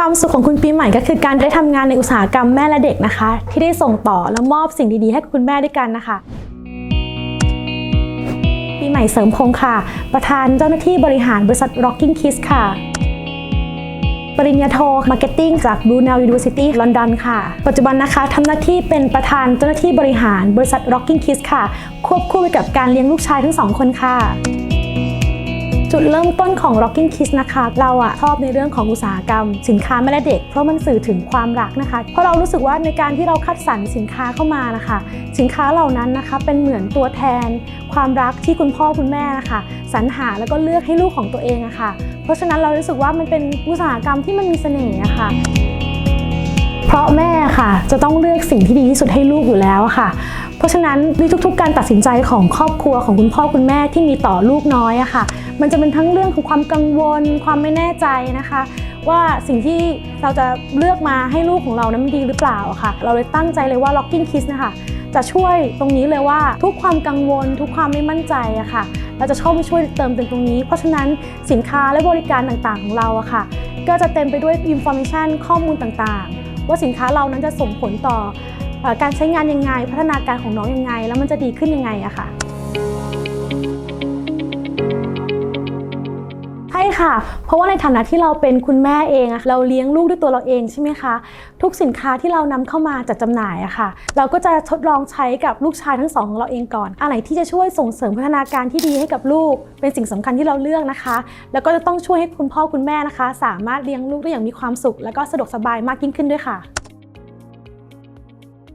ความสุขของคุณปีใหม่ก็คือการได้ทำงานในอุตสาหกรรมแม่และเด็กนะคะ ที่ได้ส่งต่อและมอบสิ่งดีๆ ให้คุณแม่ด้วยกันนะคะ ปีใหม่เสริมพงค่ะ ประธานเจ้าหน้าที่บริหารบริษัท Rocking Kiss ค่ะ ปริญญาโท Marketing จาก Brunel University London ค่ะ ปัจจุบันนะคะทำหน้าที่เป็นประธานเจ้าหน้าที่บริหารบริษัท Rocking Kiss ค่ะ ควบคู่ไปกับการเลี้ยงลูกชายทั้งสองคนค่ะ จุดเริ่มต้นของ Rocking Kids นะคะ เราอะชอบในเรื่องของอุตสาหกรรม สินค้าแม่และเด็ก เพราะมันสื่อถึงความรักนะคะ เพราะเรารู้สึกว่าในการที่เราคัดสรรสินค้าเข้ามานะคะ สินค้าเหล่านั้นนะคะ เป็นเหมือนตัวแทน ความรักที่คุณพ่อคุณแม่นะคะสรรหาแล้วก็เลือกให้ลูกของตัวเองอะค่ะ เพราะฉะนั้นเรารู้สึกว่ามันเป็นอุตสาหกรรมที่มันมีเสน่ห์อะค่ะเพราะแม่ ค่ะ จะต้องเลือกสิ่งที่ดีที่สุดให้ลูกอยู่แล้วค่ะ เพราะฉะนั้นในทุกๆ การตัดสินใจของครอบครัวของคุณพ่อคุณแม่ที่มีต่อลูกน้อยอะค่ะ มันจะเป็นทั้งเรื่องของความกังวล ความไม่แน่ใจนะคะ ว่าสิ่งที่เราจะเลือกมาให้ลูกของเรานั้นมันดีหรือเปล่าค่ะ เราเลยตั้งใจเลยว่า Locking Kiss นะคะจะช่วยตรงนี้เลยว่าทุกความกังวล ทุกความไม่มั่นใจอะค่ะ เราจะชอบไปช่วยเติมเต็มตรงนี้ เพราะฉะนั้นสินค้าและบริการต่างๆของเราอะค่ะ ก็จะเต็มไปด้วย information ข้อมูลต่างๆ ว่าสินค้าเรานั้นจะส่งผลต่ออการใช้งานยังไง พัฒนาการของน้องยังไง แล้วมันจะดีขึ้นยังไงอะค่ะ ค่ะ เพราะว่าในฐานะที่เราเป็นคุณแม่เองอะเราเลี้ยงลูกด้วยตัวเราเองใช่ไหมคะ ทุกสินค้าที่เรานำเข้ามาจัดจำหน่ายอะค่ะ เราก็จะทดลองใช้กับลูกชายทั้งสองของเราเองก่อนอะไรที่จะช่วยส่งเสริมพัฒนาการที่ดีให้กับลูก เป็นสิ่งสำคัญที่เราเลือกนะคะ แล้วก็จะต้องช่วยให้คุณพ่อคุณแม่นะคะ สามารถเลี้ยงลูกได้อย่างมีความสุข แล้วก็สะดวกสบายมากยิ่งขึ้นด้วยค่ะ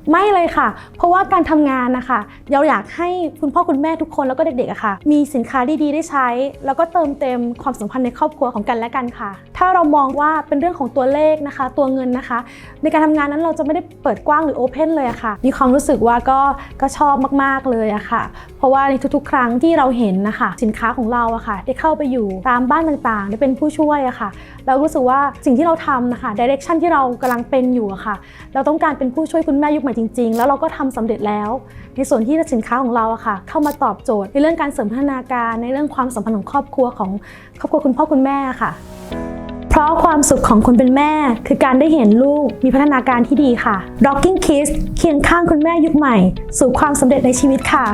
ไม่เลยค่ะ เพราะว่าการทำงานนะคะเราอยากให้คุณพ่อคุณแม่ทุกคนแล้วก็เด็กๆอะค่ะ มีสินค้าดีๆได้ใช้ แล้วก็เติมเต็มความสัมพันธ์ในครอบครัวของกันและกันค่ะ ถ้าเรามองว่าเป็นเรื่องของตัวเลขนะคะ ตัวเงินนะคะ ในการทำงานนั้นเราจะไม่ได้เปิดกว้างหรือโอเพนเลยอะค่ะ มีความรู้สึกว่าก็ก็ชอบมากๆเลยอะค่ะ เพราะว่าในทุกๆ ครั้งที่เราเห็นนะคะ สินค้าของเราอะค่ะ ได้เข้าไปอยู่ตามบ้านต่างๆ ได้เป็นผู้ช่วยอะค่ะ เรารู้สึกว่าสิ่งที่เราทำนะคะดิเรกชันที่เรากำลังเป็นอยู่อะค่ะ เราต้องการเป็นผู้ช่วยคุณแม่ยุคใหม่จริง ๆ แล้วเราก็ทำสำเร็จแล้ว ในส่วนที่สินค้าของเราอะค่ะ เข้ามาตอบโจทย์ในเรื่องการเสริมพัฒนาการในเรื่องความสัมพันธ์ของครอบครัวของครอบครัวคุณพ่อคุณแม่ค่ะเพราะความสุขของคนเป็นแม่ คือการได้เห็นลูกมีพัฒนาการที่ดีค่ะ Rocking Kids เคียงข้างคุณแม่ยุคใหม่ สู่ความสำเร็จในชีวิตค่ะ